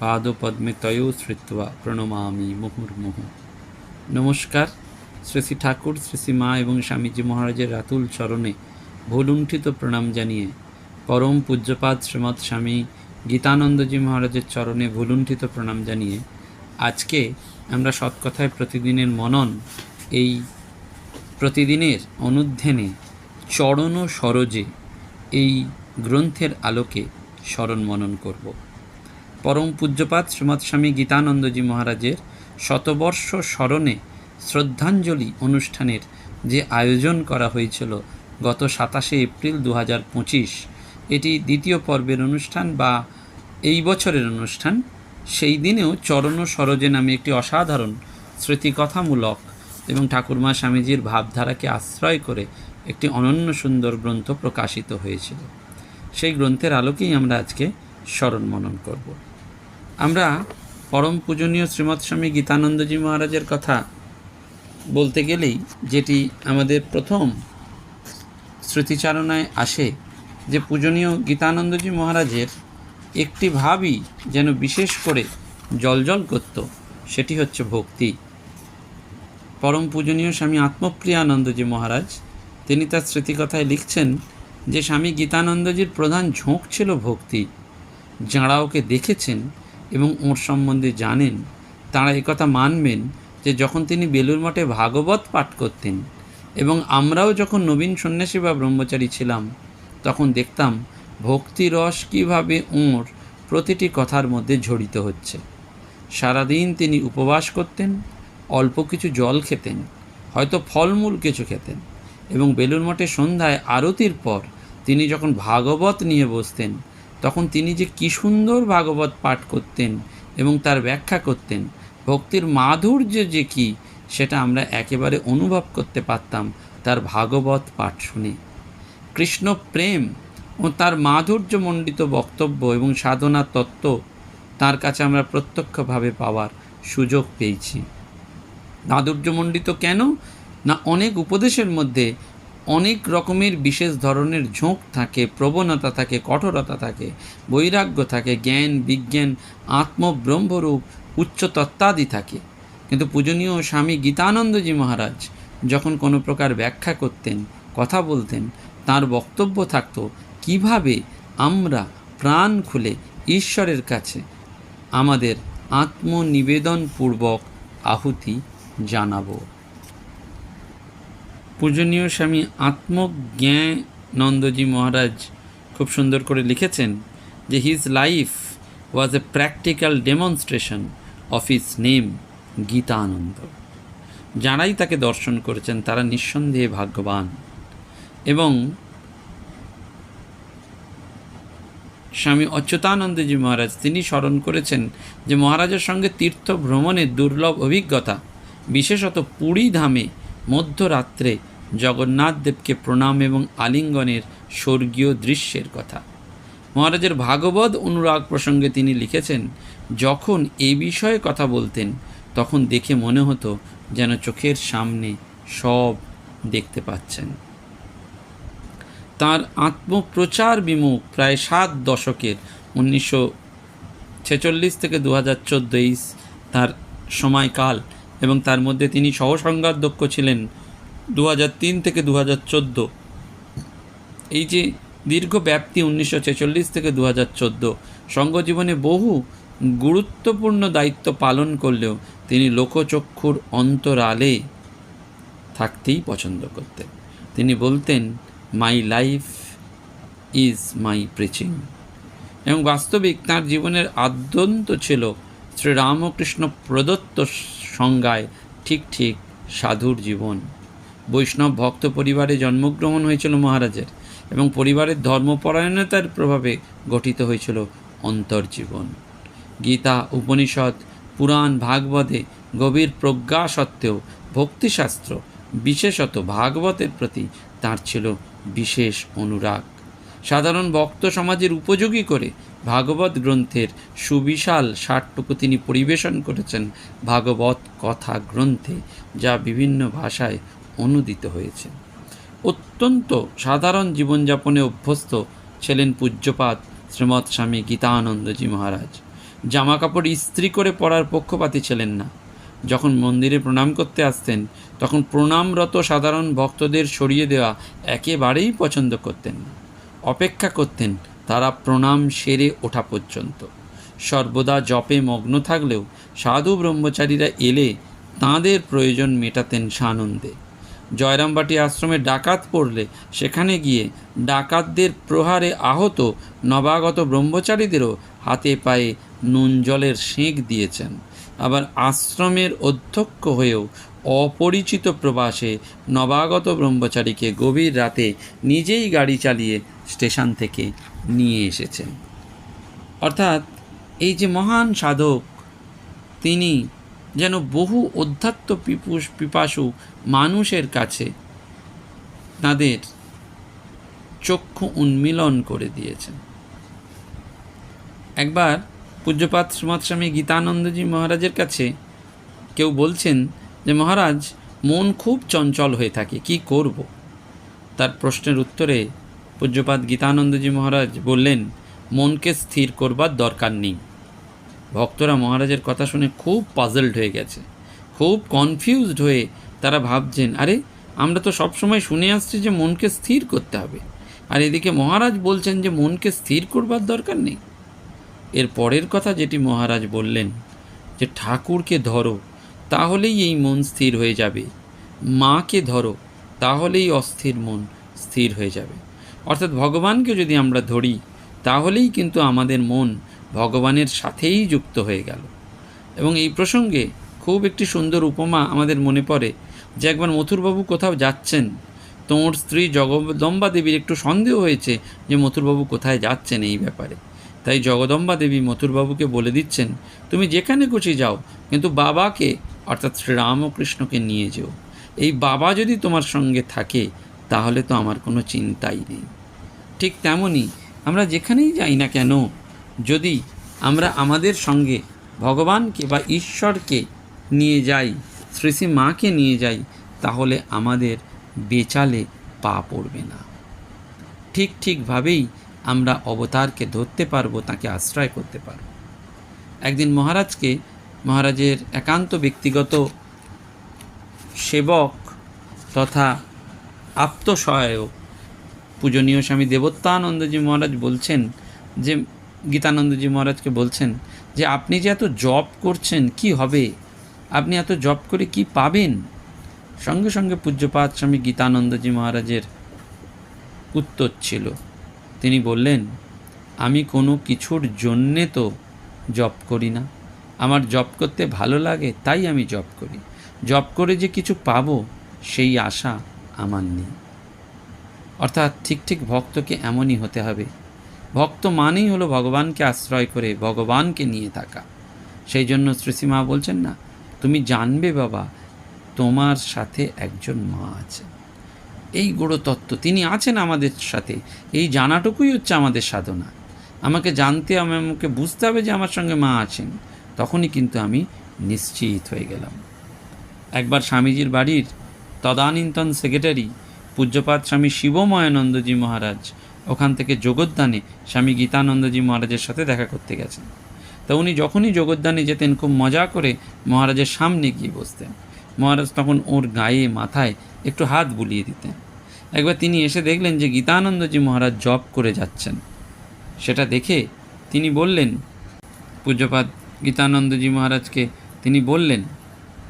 পাদপদ্মে তয়ো শ্রিত্বা প্রণমামি মুহুর্মুহু নমস্কার শ্রী ঠাকুর শ্রী মা এবং স্বামীজি মহারাজের রাতুল চরণে ভুলুণ্ঠিত প্রণাম জানিয়ে পরম পূজ্যপাদ শ্রীমৎ স্বামী গীতানন্দজি মহারাজের চরণে ভুলুণ্ঠিত প্রণাম জানিয়ে আজকে আমরা সৎকথায় প্রতিদিনের মনন এই প্রতিদিনের অনুধ্যানে চরণ সরোজে এই গ্রন্থের আলোকে স্মরণ মনন করব। পরম পূজ্যপাত শ্রীমৎ স্বামী গীতানন্দজি মহারাজের শতবর্ষ স্মরণে শ্রদ্ধাঞ্জলি অনুষ্ঠানের যে আয়োজন করা হয়েছিল গত সাতাশে এপ্রিল দু হাজার পঁচিশ, এটি দ্বিতীয় পর্বের অনুষ্ঠান বা এই বছরের অনুষ্ঠান। সেই দিনেও চরণ সরোজে নামে একটি অসাধারণ স্মৃতিকথামূলক এবং ঠাকুরমা স্বামীজির ভাবধারাকে আশ্রয় করে একটি অনন্য সুন্দর গ্রন্থ প্রকাশিত হয়েছিল। সেই গ্রন্থের আলোকেই আমরা আজকে স্মরণ মনন করব। আমরা পরম পূজনীয় শ্রীমৎ স্বামী গীতানন্দজি মহারাজের কথা বলতে গেলেই যেটি আমাদের প্রথম স্মৃতিচারণায় আসে যে পূজনীয় গীতানন্দজি মহারাজের একটি ভাবই যেন বিশেষ করে জলজল করত, সেটি হচ্ছে ভক্তি। পরম পূজনীয় স্বামী আত্মপ্রিয়ানন্দজি মহারাজ, তিনি তার স্মৃতিকথায় লিখছেন যে স্বামী গীতানন্দজির প্রধান ঝোঁক ছিল ভক্তি। যাঁরা ওকে দেখেছেন এবং ওঁর সম্বন্ধে জানেন, তাঁরা একথা মানবেন যে যখন তিনি বেলুর মঠে ভাগবত পাঠ করতেন এবং আমরাও যখন নবীন সন্ন্যাসী বা ব্রহ্মচারী ছিলাম, তখন দেখতাম ভক্তি রস কীভাবে ওঁর প্রতিটি কথার মধ্যে ঝরিত হচ্ছে। সারাদিন তিনি উপবাস করতেন, অল্প কিছু জল খেতেন, হয়তো ফলমূল কিছু খেতেন এবং বেলুর মঠে সন্ধ্যায় আরতির পর তিনি যখন ভাগবত নিয়ে বসতেন তখন তিনি যে কী সুন্দর ভাগবত পাঠ করতেন এবং তার ব্যাখ্যা করতেন, ভক্তির মাধুর্য যে কী, সেটা আমরা একেবারে অনুভব করতে পারতাম তার ভাগবত পাঠ শুনে। কৃষ্ণ প্রেম ও তার মাধুর্যমণ্ডিত বক্তব্য এবং সাধনা তত্ত্ব তার কাছে আমরা প্রত্যক্ষভাবে পাওয়ার সুযোগ পেয়েছি। মাধুর্যমণ্ডিত কেন? না অনেক উপদেশের মধ্যে অনেক রকমের বিশেষ ধরনের ঝোঁক থাকে, প্রবণতা থাকে, কঠোরতা থাকে, বৈরাগ্য থাকে, জ্ঞান, বিজ্ঞান, আত্মব্রহ্মরূপ উচ্চ তত্ত্বাদি থাকে। কিন্তু পূজনীয় স্বামী গীতানন্দজি মহারাজ যখন কোনো প্রকার ব্যাখ্যা করতেন, কথা বলতেন, তার বক্তব্য থাকতো, কীভাবে আমরা প্রাণ খুলে ঈশ্বরের কাছে আমাদের আত্মনিবেদনপূর্বক আহুতি জানাব? পূজনীয় স্বামী আত্মজ্ঞানন্দজি মহারাজ খুব সুন্দর করে লিখেছেন যে his life was a practical demonstration of his name Gitananda. যারাই তাকে দর্শন করেছেন, তারা নিঃসন্দেহে ভাগ্যবান। এবং স্বামী অচ্যুতানন্দজি মহারাজ, তিনি স্মরণ করেছেন যে মহারাজের সঙ্গে তীর্থ ভ্রমণের দুর্লভ অভিজ্ঞতা, বিশেষত পুরী ধামে মধ্যরাত্রে জগন্নাথ দেবকে প্রণাম এবং আলিঙ্গনের স্বর্গীয় দৃশ্যের কথা। মহারাজের ভাগবত অনুরাগ প্রসঙ্গে তিনি লিখেছেন, যখন এই বিষয়ে কথা বলতেন, তখন দেখে মনে হতো যেন চোখের সামনে সব দেখতে পাচ্ছেন। তার আত্মপ্রচার বিমুখ প্রায় সাত দশকের উনিশশো ছেচল্লিশ থেকে দু হাজার চোদ্দোই তার সময়কাল এবং তার মধ্যে তিনি সহসংঘাধ্যক্ষ ছিলেন দু থেকে দু হাজার চোদ্দ। এই যে দীর্ঘ ব্যাপ্তি উনিশশো ছেচল্লিশ থেকে দু হাজার চোদ্দ, সঙ্গজীবনে বহু গুরুত্বপূর্ণ দায়িত্ব পালন করলেও তিনি লোকচক্ষুর অন্তরালে থাকতেই পছন্দ করতেন। তিনি বলতেন my life is my preaching এবং বাস্তবিক তাঁর জীবনের আদ্যন্ত ছিল শ্রীরামকৃষ্ণ প্রদত্ত সংজ্ঞায় ঠিক ঠিক সাধুর জীবন। বৈষ্ণব ভক্ত পরিবারে জন্মগ্রহণ হয়েছিল মহারাজের এবং পরিবারের ধর্মপরায়ণতার প্রভাবে গঠিত হয়েছিল অন্তর্জীবন। গীতা, উপনিষদ, পুরাণ, ভাগবতে গভীর প্রজ্ঞা সত্ত্বেও ভক্তিশাস্ত্র, বিশেষত ভাগবতের প্রতি তার ছিল বিশেষ অনুরাগ। সাধারণ ভক্ত সমাজের উপযোগী করে ভাগবত গ্রন্থের সুবিশাল ষাটটুকু তিনি পরিবেশন করেছেন ভাগবত কথা গ্রন্থে, যা বিভিন্ন ভাষায় অনুদিত হয়েছে। অত্যন্ত সাধারণ জীবনযাপনে অভ্যস্ত ছিলেন পূজ্যপাত শ্রীমৎ স্বামী গীতানন্দজি মহারাজ। জামা কাপড় ইস্ত্রি করে পরার পক্ষপাতী ছিলেন না। যখন মন্দিরে প্রণাম করতে আসতেন, তখন প্রণামরত সাধারণ ভক্তদের সরিয়ে দেওয়া একেবারেই পছন্দ করতেন না। অপেক্ষা করতেন তারা প্রণাম সেরে ওঠা পর্যন্ত। সর্বদা জপে মগ্ন থাকলেও সাধু ব্রহ্মচারীরা এলে তাঁদের প্রয়োজন মেটাতেন সানন্দে। জয়রামবাটি আশ্রমে ডাকাত পড়লে সেখানে গিয়ে ডাকাতদের প্রহারে আহত নবাগত ব্রহ্মচারীদেরও হাতে পায়ে নুন জলের সেঁক দিয়েছেন। আবার আশ্রমের অধ্যক্ষ হয়েও অপরিচিত প্রবাসে নবাগত ব্রহ্মচারীকে গভীর রাতে নিজেই গাড়ি চালিয়ে স্টেশন থেকে নিয়ে এসেছেন অর্থাৎ এই যে মহান সাধক, তিনি যেন বহু অধ্যাত্ম পিপুষ পিপাসু মানুষের কাছে তাদের চক্ষু উন্মিলন করে দিয়েছেন। একবার পূজ্যপাত শ্রীমৎ স্বামী গীতানন্দজি মহারাজের কাছে কেউ বলছেন যে, মহারাজ, মন খুব চঞ্চল হয়ে থাকে, কি করব? তার প্রশ্নের উত্তরে পূজ্যপাত গীতানন্দজি মহারাজ বললেন, মনকে স্থির করবার দরকার নেই। ভক্তরা মহারাজের কথা শুনে খুব পাজলড হয়ে গেছে। খুব কনফিউজড হয়ে তারা ভাবছেন, আরে, আমরা তো সবসময় শুনে আসছি যে মনকে স্থির করতে হবে। আর এদিকে মহারাজ বলছেন যে মনকে স্থির করবার দরকার নেই। এর পরের কথা যেটি মহারাজ বললেন, যে ঠাকুরকে ধরো, তাহলেই এই মন স্থির হয়ে যাবে। মাকে ধরো, তাহলেই অস্থির মন স্থির হয়ে যাবে। অর্থাৎ ভগবানকে যদি আমরা ধরি, তাহলেই কিন্তু আমাদের মন ভগবানের সাথেই যুক্ত হয়ে গেল। এবং এই প্রসঙ্গে খুব একটি সুন্দর উপমা আমাদের মনে পড়ে, যে একবার মথুরবাবু কোথাও যাচ্ছেন, তোর স্ত্রী জগদম্বা দেবীর একটু সন্দেহ হয়েছে যে মথুরবাবু কোথায় যাচ্ছেন এই ব্যাপারে। তাই জগদম্বা দেবী মথুরবাবুকে বলে দিচ্ছেন, তুমি যেখানে খুশি যাও, কিন্তু বাবাকে, অর্থাৎ শ্রীরামকৃষ্ণকে নিয়ে যেও। এই বাবা যদি তোমার সঙ্গে থাকে, তাহলে তো আমার কোনো চিন্তাই নেই। ঠিক তেমনই আমরা যেখানেই যাই না কেন, যদি আমরা আমাদের সঙ্গে ভগবানকে বা ঈশ্বরকে নিয়ে যাই শ্রী শ্রী মাকে নিয়ে যাই, তাহলে আমাদের বেচালে পা পড়বে না। ঠিক ঠিকভাবেই আমরা অবতারকে ধরতে পারব, তাকে আশ্রয় করতে পারব। একদিন মহারাজকে, মহারাজের একান্ত ব্যক্তিগত সেবক তথা আত্মসহায়ক পূজনীয় স্বামী দেবত্যানন্দজি মহারাজ বলছেন যে, গীতানন্দজি মহারাজকে বলছেন যে, আপনি যে এত জব করছেন, কি হবে? আপনি এত জব করে কি পাবেন? সঙ্গে সঙ্গে পূজ্যপাত স্বামী গীতানন্দজি মহারাজের উত্তর ছিল। তিনি বললেন, আমি কোনো কিছুর জন্যে তো জব করি না। আমার জব করতে ভালো লাগে, তাই আমি জব করি। জব করে যে কিছু পাবো, সেই আশা আমার নেই। অর্থাৎ ঠিক ঠিক ভক্তকে এমনই হতে হবে। ভক্ত মানেই হলো ভগবানকে আশ্রয় করে ভগবানকে নিয়ে থাকা। সেই জন্য শ্রীসীমা বলছেন না, তুমি জানবে বাবা, তোমার সাথে একজন মা আছে। এই তত্ত্ব, তিনি আছেন আমাদের সাথে। এই জানাটুকুই হচ্ছে আমাদের সাধনা। আমাকে জানতে আমাকে বুঝতে হবে যে আমার সঙ্গে মা আছেন। তখনই কিন্তু আমি নিশ্চিত হয়ে গেলাম। একবার স্বামীজির বাড়ির তদানীন্তন সেক্রেটারি পূজ্যপাত স্বামী শিবময়ানন্দজি মহারাজ ওখান থেকে যোগদানে স্বামী গীতানন্দজি মহারাজের সাথে দেখা করতে গেছেন। তা উনি যখনই যোগদানে যেতেন, খুব মজা করে মহারাজের সামনে গিয়ে বসতেন। মহারাজ তখন ওর গায়ে, মাথায় একটু হাত বুলিয়ে দিতেন। একবার তিনি এসে দেখলেন যে গীতানন্দজি মহারাজ জব করে যাচ্ছেন। সেটা দেখে তিনি বললেন পূজ্যপাত গীতানন্দজি মহারাজকে তিনি বললেন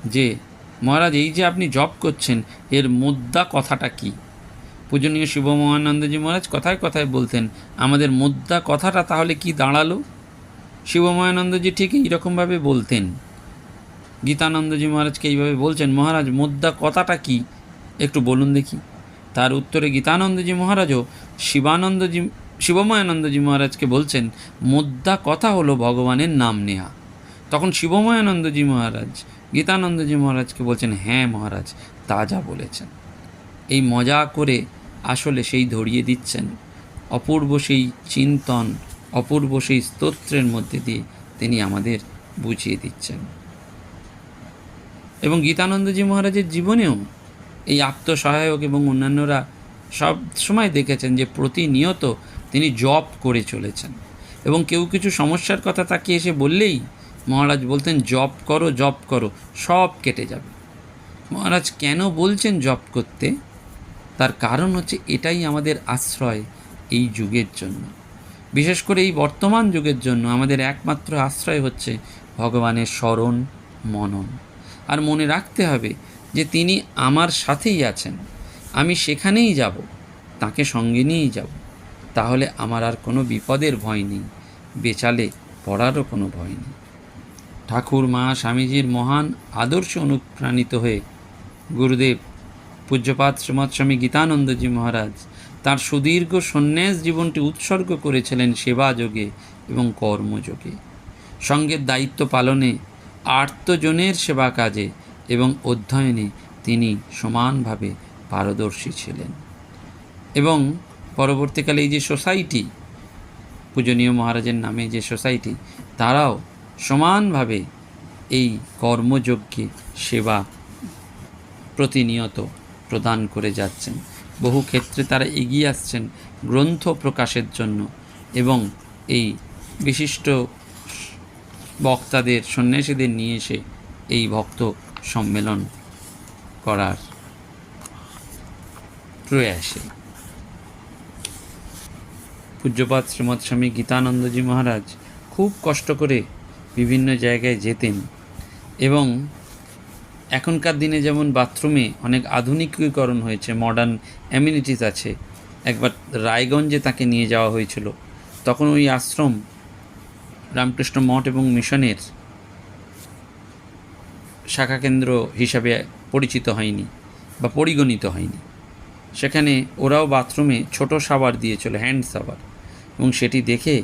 যে মহারাজ, এই যে আপনি জব করছেন, এর মোদ্দা কথাটা কি? পূজনীয় শিবমহানন্দজি মহারাজ কথায় কথায় বলতেন, আমাদের মোদ্দা কথাটা তাহলে কি দাঁড়াল? শিবমহানন্দজি ঠিক এইরকমভাবে বলতেন। গীতানন্দজি মহারাজকে এইভাবে বলছেন, মহারাজ মোদ্দা কথাটা কি? একটু বলুন দেখি। তার উত্তরে গীতানন্দজি মহারাজও শিবানন্দজি শিবময়ানন্দজি মহারাজকে বলছেন মোদ্দা কথা হলো ভগবানের নাম নেয়া। তখন শিবময়ানন্দজি মহারাজ গীতানন্দজি মহারাজকে বলছেন হ্যাঁ মহারাজ তা যা বলেছেন। এই মজা করে আসলে সেই ধরিয়ে দিচ্ছেন। অপূর্ব সেই চিন্তন, অপূর্ব সেই স্তোত্রের মধ্যে দিয়ে তিনি আমাদের বুঝিয়ে দিচ্ছেন। এবং গীতানন্দজি মহারাজের জীবনেও এই আত্মসহায়ক এবং অন্যান্যরা সব সময় দেখেছেন যে প্রতিনিয়ত তিনি জপ করে চলেছেন। এবং কেউ কিছু সমস্যার কথা তাকে এসে বললেই মহারাজ বলতেন, জপ করো জপ করো, সব কেটে যাবে। মহারাজ কেন বলছেন জপ করতে? তার কারণ হচ্ছে এটাই আমাদের আশ্রয় এই যুগের জন্য। বিশেষ করে এই বর্তমান যুগের জন্য আমাদের একমাত্র আশ্রয় হচ্ছে ভগবানের স্মরণ, মনন। আর মনে রাখতে হবে যে তিনি আমার সাথেই আছেন। আমি সেখানেই যাব, তাকে সঙ্গে নিয়েই যাব। তাহলে আমার আর কোনো বিপদের ভয় নেই, বেচালে পড়ারও কোনো ভয় নেই। ঠাকুর, মা, স্বামীজির মহান আদর্শে অনুপ্রাণিত হয়ে গুরুদেব পূজ্যপাত শ্রীমৎ স্বামী গীতানন্দজি মহারাজ তার সুদীর্ঘ সন্ন্যাস জীবনটি উৎসর্গ করেছিলেন সেবাযোগে এবং কর্মযোগে সঙ্গের দায়িত্ব পালনে আর্তজনের সেবা কাজে এবং অধ্যয়নে তিনি সমানভাবে পারদর্শী ছিলেন। এবং পরবর্তীকালে এই যে সোসাইটি, পূজনীয় মহারাজের নামে যে সোসাইটি, তারাও সমানভাবে এই কর্মযজ্ঞে সেবা প্রতিনিয়ত প্রদান করে যাচ্ছেন। বহু ক্ষেত্রে তারা এগিয়ে আসছেন গ্রন্থ প্রকাশের জন্য এবং এই বিশিষ্ট বক্তাদের, সন্ন্যাসীদের নিয়ে এসে এই ভক্ত সম্মেলন করার প্রয়াসে। পূজ্যপাত শ্রীমৎ স্বামী গীতানন্দজি মহারাজ খুব কষ্ট করে বিভিন্ন জায়গায় যেতেন এবং এখনকার দিনে যেমন বাথরুমে অনেক আধুনিকীকরণ হয়েছে মডার্ন অ্যামিনিটিস আছে। একবার রায়গঞ্জে তাকে নিয়ে যাওয়া হয়েছিল। তখন ওই আশ্রম রামকৃষ্ণ মঠ এবং মিশনের শাখা কেন্দ্র হিসাবে পরিচিত হয়নি বা পরিগণিত হয়নি। সেখানে ওরাও বাথরুমে ছোট সাবার দিয়েছিল হ্যান্ড সাবার এবং সেটি দেখে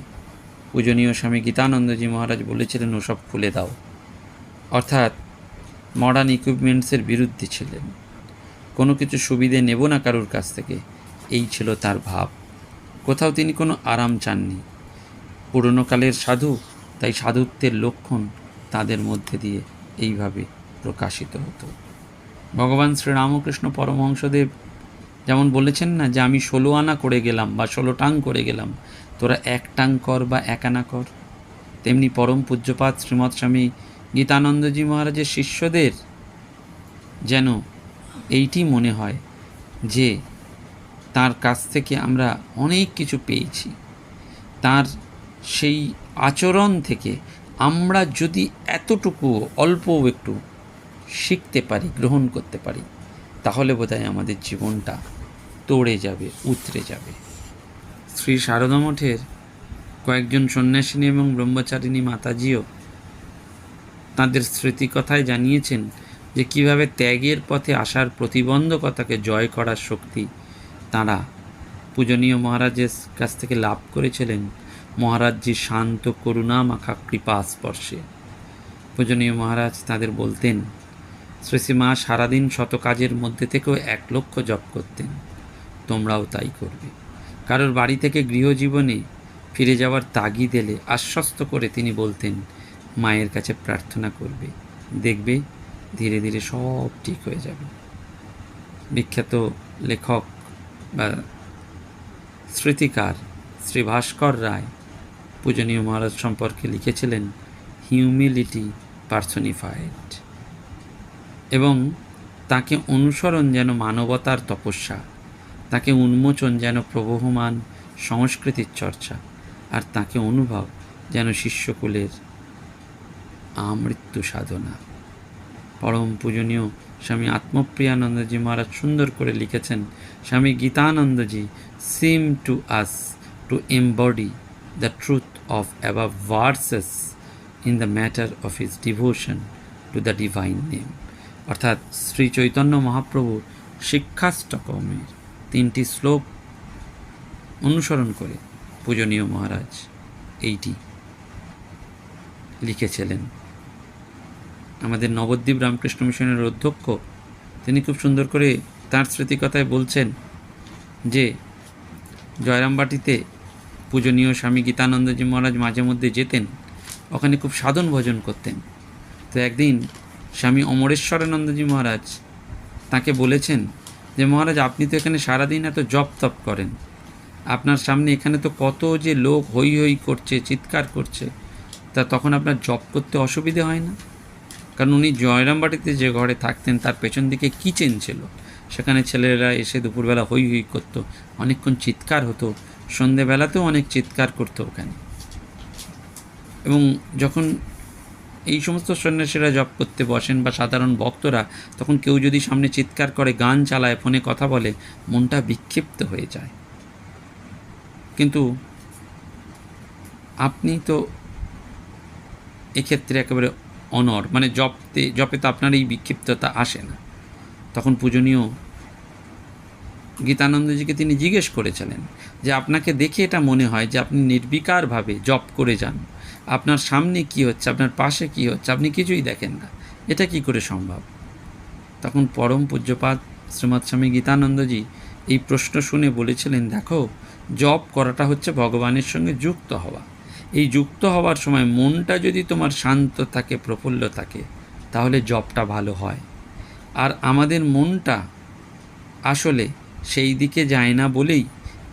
পূজনীয় স্বামী গীতানন্দজি মহারাজ বলেছিলেন, ওসব খুলে দাও। অর্থাৎ মডার্ন ইকুইপমেন্টসের বিরুদ্ধে ছিলেন। কোনো কিছু সুবিধে নেব না কারোর কাছ থেকে, এই ছিল তার ভাব। কোথাও তিনি কোনো আরাম চাননি। পুরনো কালের সাধু, তাই সাধুত্বের লক্ষণ তাদের মধ্যে দিয়ে এইভাবে প্রকাশিত হতো। ভগবান শ্রীরামকৃষ্ণ পরমহংসদেব যেমন বলেছেন না যে, আমি ষোলো আনা করে গেলাম বা ষোলো টাং করে গেলাম তোরা এক টাং কর বা এক আনা কর। তেমনি পরম পূজ্যপাত শ্রীমৎ স্বামী গীতানন্দজি মহারাজের শিষ্যদের যেন এইটি মনে হয় যে, তার কাছ থেকে আমরা অনেক কিছু পেয়েছি। তার সেই আচরণ থেকে আমরা যদি এতটুকু অল্প একটু শিখতে পারি, গ্রহণ করতে পারি, তাহলে বোধহয় আমাদের জীবনটা তড়ে যাবে, উতরে যাবে। শ্রী শারদা মঠের কয়েকজন সন্ন্যাসিনী এবং ব্রহ্মচারিণী মাতাজিও তাদের স্মৃতিকথায় জানিয়েছেন যে কীভাবে ত্যাগের পথে আসার প্রতিবন্ধকতাকে জয় করার শক্তি তাঁরা পূজনীয় মহারাজের কাছ থেকে লাভ করেছিলেন। মহারাজজির শান্ত করুণা মাখা কৃপা স্পর্শে। পূজনীয় মহারাজ তাদের বলতেন শ্রীশ্রীমা সারাদিন শত কাজের মধ্যে থেকেও এক লক্ষ জপ করতেন। তোমরাও তাই করবে। কারোর বাড়ি থেকে গৃহজীবনে ফিরে যাওয়ার তাগিদ এলে আশ্বস্ত করে তিনি বলতেন, মায়ের কাছে প্রার্থনা করবে। দেখবে, ধীরে ধীরে সব ঠিক হয়ে যাবে। বিখ্যাত লেখক বা স্মৃতিকার শ্রী ভাস্কর রায় পূজনীয় মহারাজ সম্পর্কে লিখেছিলেন, হিউমিলিটি পার্সনিফাইড এবং তাকে অনুসরণ যেন মানবতার তপস্যা তাকে উন্মোচন যেন প্রবহমান সংস্কৃতির চর্চা, আর তাকে অনুভব যেন শিষ্যকুলের আমৃত্যু সাধনা। পরম পূজনীয় স্বামী আত্মপ্রিয়ানন্দজি মহারাজ সুন্দর করে লিখেছেন, Swami গীতানন্দজি seem to us to embody the truth of above verses in the matter of his devotion to the divine name অর্থাৎ শ্রী চৈতন্য মহাপ্রভুর শিক্ষাষ্টকমের তিনটি শ্লোক অনুসরণ করে পূজনীয় মহারাজ এইটি লিখেছিলেন। আমাদের নবদ্বীপ রামকৃষ্ণ মিশনের অধ্যক্ষ, তিনি খুব সুন্দর করে তাঁর স্মৃতিকথায় বলছেন যে, জয়রামবাটিতে পূজনীয় স্বামী গীতানন্দজি মহারাজ মাঝে মধ্যে যেতেন, ওখানে খুব সাধন ভোজন করতেন। তো একদিন স্বামী অমরেশ্বরানন্দজি মহারাজ তাকে বলেছেন যে মহারাজ, আপনি তো এখানে সারাদিন এত জপ তপ করেন। আপনার সামনে এখানে তো কত যে লোক হই হই করছে, চিৎকার করছে, তা তখন আপনার জপ করতে অসুবিধে হয় না? কারণ উনি জয়রামবাটিতে যে ঘরে থাকতেন, তার পেছন দিকে কিচেন ছিল। সেখানে ছেলেরা এসে দুপুরবেলা হই হই করতো, অনেকক্ষণ চিৎকার হতো, সন্ধেবেলাতেও অনেক চিৎকার করতো ওখানে। এবং যখন এই সমস্ত সন্ন্যাসীরা জপ করতে বসেন বা সাধারণ ভক্তরা, তখন কেউ যদি সামনে চিৎকার করে, গান চালায়, ফোনে কথা বলে, মনটা বিক্ষিপ্ত হয়ে যায়। কিন্তু আপনি তো এক্ষেত্রে একেবারে অনর মানে জপতে, জপে তো আপনার এই বিক্ষিপ্ততা আসে না। তখন পূজনীয় গীতানন্দজিকে তিনি জিজ্ঞেস করেছিলেন যে, আপনাকে দেখে এটা মনে হয় যে, আপনি নির্বিকারভাবে জপ করে যান। আপনার সামনে কি হচ্ছে, আপনার পাশে কি হচ্ছে, আপনি কিছুই দেখেন না। এটা কি করে সম্ভব? তখন পরম পূজ্যপাত শ্রীমৎ স্বামী গীতানন্দজি এই প্রশ্ন শুনে বলেছিলেন, দেখো, জপ করাটা হচ্ছে ভগবানের সঙ্গে যুক্ত হওয়া। এই যুক্ত হওয়ার সময় মনটা যদি তোমার শান্ত থাকে, প্রফুল্ল থাকে, তাহলে জপটা ভালো হয়। আর আমাদের মনটা আসলে সেই দিকে যায় না বলেই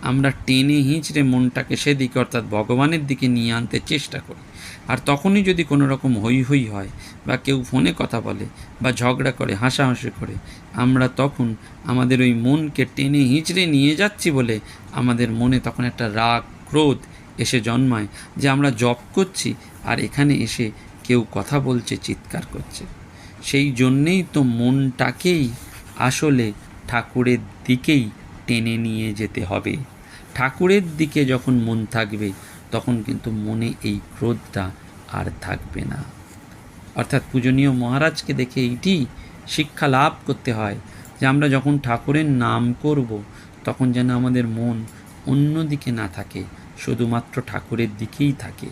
আমরা টেনে হিঁচড়ে মনটাকে সেদিকে অর্থাৎ ভগবানের দিকে নিয়ে আনতে চেষ্টা করি। আর তখনই যদি কোনো রকম হই হই হয় বা কেউ ফোনে কথা বলে বা ঝগড়া করে, হাসাহাসি করে, আমরা তখন আমাদের ওই মনকে টেনে হিঁচড়ে নিয়ে যাচ্ছি বলে আমাদের মনে তখন একটা রাগ, ক্রোধ এসে জন্মায় যে আমরা জপ করছি আর এখানে এসে কেউ কথা বলছে, চিৎকার করছে। সেই জন্যেই তো মনটাকেই আসলে ঠাকুরের দিকেই টেনে নিয়ে যেতে হবে। ঠাকুরের দিকে যখন মন থাকবে, তখন কিন্তু মনে এই ক্রোধটা আর থাকবে না। অর্থাৎ পূজনীয় মহারাজকে দেখে এইটি শিক্ষা লাভ করতে হয় যে আমরা যখন ঠাকুরের নাম করব, তখন যেন আমাদের মন অন্য দিকে না থাকে, শুধুমাত্র ঠাকুরের দিকেই থাকে।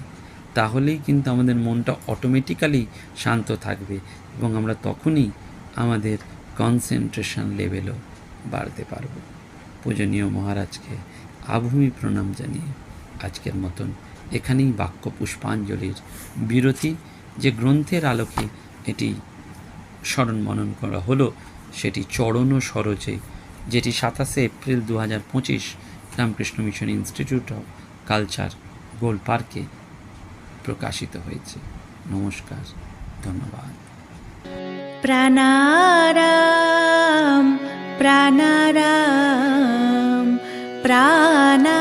তাহলেই কিন্তু আমাদের মনটা অটোমেটিক্যালি শান্ত থাকবে এবং আমরা তখনই আমাদের কনসেন্ট্রেশন লেভেলও বাড়তে পারব। পূজনীয় মহারাজকে আভূমি প্রণাম জানিয়ে আজকের মতন এখানেই বাক্য পুষ্পাঞ্জলির বিরতি। যে গ্রন্থের আলোকে এটি স্মরণ মনন করা হলো, সেটি চরণ ও সরজে, যেটি সাতাশে এপ্রিল দু হাজার পঁচিশ Ramakrishna mission institute of culture Gol পার্কে প্রকাশিত হয়েছে। নমস্কার, ধন্যবাদ। প্রাণারাম প্রাণারাম प्राणा